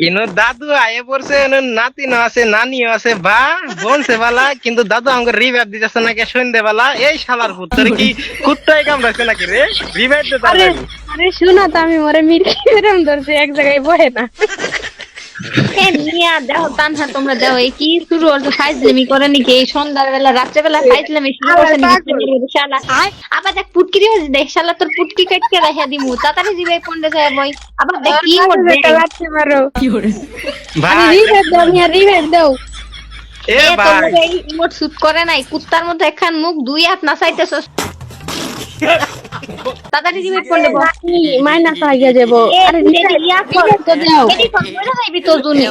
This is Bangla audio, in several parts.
ইনো দাদু আয়ে পড়ছে ইনো নাতি ন আছে নানিও আছে বা বোন সে বালা কিন্তু দাদু আমাকে রিভাইভ দিতেছে নাকি সন্ধ্যে বালা এই শালার পুত্র কি কুত্তায় কামড়াছে নাকি রে? রিভাইভ দে আরে আরে শোনো তো আমি মরে মির্কি এরম ধরছে এক জায়গায় বহে না। দেখো তানহা তোমরা দেখো এই কি শুরু হচ্ছে ফাইজলামি করে নাকি? এই সন্ধ্যাবেলা রাত্রেবেলা ফাইজলামি শুরু করছে নাকি? শালা। আবার দেখ পুটকি দিয়ে দেখ শালা তোর পুটকি কাটকে রেখে দিমু। তাড়াতাড়ি জিবে পন্ডে যায় বই। আবার দেখ কি করবে রাখতে পারো আরে ভাই। রিভাইভ দাও মিয়া রিভাইভ দাও। এ এ ভাই। ইমোট শুট করে নাই। কুত্তার মধ্যে একখান মুখ দুই হাত না চাইতেছস তাড়াতাড়ি জিবে পন্ডে বল মাইনাস হয়ে যাব আরে কর তো দাও এডি কর করে যাইবি তো জুনি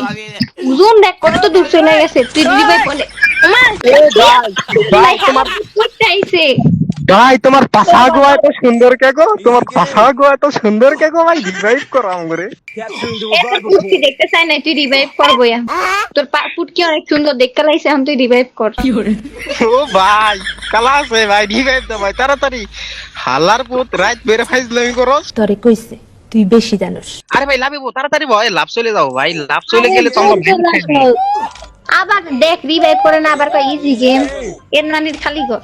জুন দেখ কত দূর চলে গেছে। তুই জিবে পন্ডে আমার তোমার কুত্তাইছে ভাই তোমার পাশা গোয়া এত সুন্দর কেকো তোমার পাশা গোয়া এত সুন্দর কেকো ভাই? রিভাইভ করো আমগরে এত পুটকি দেখতে চাই না তুই রিভাইভ করব ইয়া তোর পুটকি অনেক সুন্দর দেখতে লাগছে এখন তুই রিভাইভ কর। ও ভাই কালা আছে ভাই রিভাইভ দে ভাই তাড়াতাড়ি। হালার পুত রাত বের ফাইজলামি করো। তরে কইছে তুই বেশি জানোস। আরে ভাই লাভিব তাড়াতাড়ি ভাই লাভ চলে যাও ভাই লাভ চলে গেলে তো আমার আবার দেখ রিভাইভ করে না আবার কয় ইজি গেম এর নানির খালি কর।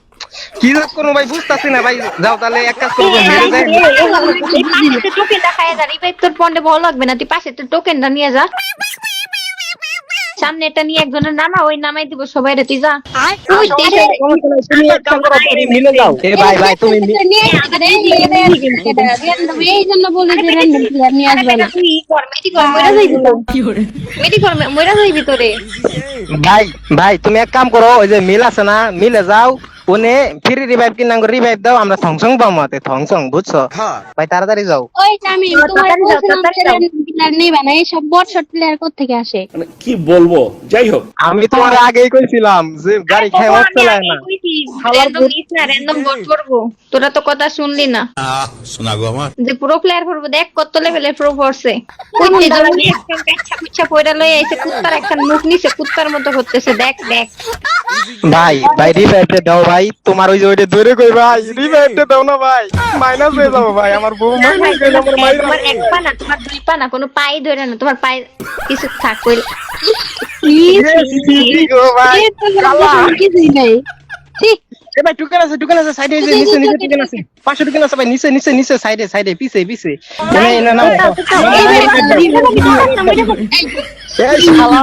কি করব ভাই বুঝতেছি না ভাই যাও তাহলে এক কাজ করব মেরে যাই টোকেনটা খাইয়া যা রিভাইভ তোর পন্ডে ভালো লাগবে না তুই পাশে তো টোকেনটা নিয়ে যা সামনে এটা নিয়ে একজনের নামা ওই নামাই দিব সবাই রে তুই যা ভাই ভাই তোরে ভাই ভাই তুমি এক কাম করো ওই যে মিল আছে না মিলে যাও ওনে ফ্রি রিভাইভ কিনা রিভাইভ দাও আমরা থংসং পাবো হাতে থংসং বুঝছ? ভাই তাড়াতাড়ি যাও। ওই আমি তোমার তাড়াতাড়ি যাও, বলছিলাম তাড়াতাড়ি যে যাও। random player নিবা না এইসব বট শট প্লেয়ার কোথেকে আসে? মানে কি বলব? যাই হোক। আমি তোমার আগেই কইছিলাম যে গাড়ি খেয়ে মত চালায় না। র্যান্ডম না র্যান্ডম বট করব। তোরা তো কথা শুনলি না। শোনা গো আমার। যে প্রো প্লেয়ার করব দেখ কত লেভেলের প্রো পড়ছে কইতে জমি একদম কাচ্চা কুচ্চা পয়রা লই আইছে কুত্তার একটা মুখ নিছে কুত্তার মতো করতেছে দেখ দেখ। ভাই ভাই রিভাইভটা দাও ভাই তোমার ওই যে ওইটা ধরে কই ভাই রিভাইভটা দাও না ভাই মাইনাস হয়ে যাব ভাই আমার বউ মাইনাস হয়ে যাব তোমার মাইনাস তোমার এক পা না তোমার দুই পা না কোনো পাই ধরে না তোমার পায়ে কিছু থাক কইলে গো ভাই এই তো random কিছুই নাই ঠিক টুকেন আছে টুকেন আছে সাইডে যে নিচে নিচে টুকেন আছে পাশে টুকেন আছে ভাই নিচে নিচে নিচে সাইডে সাইডে পিছে পিছে না না না এই এই শালা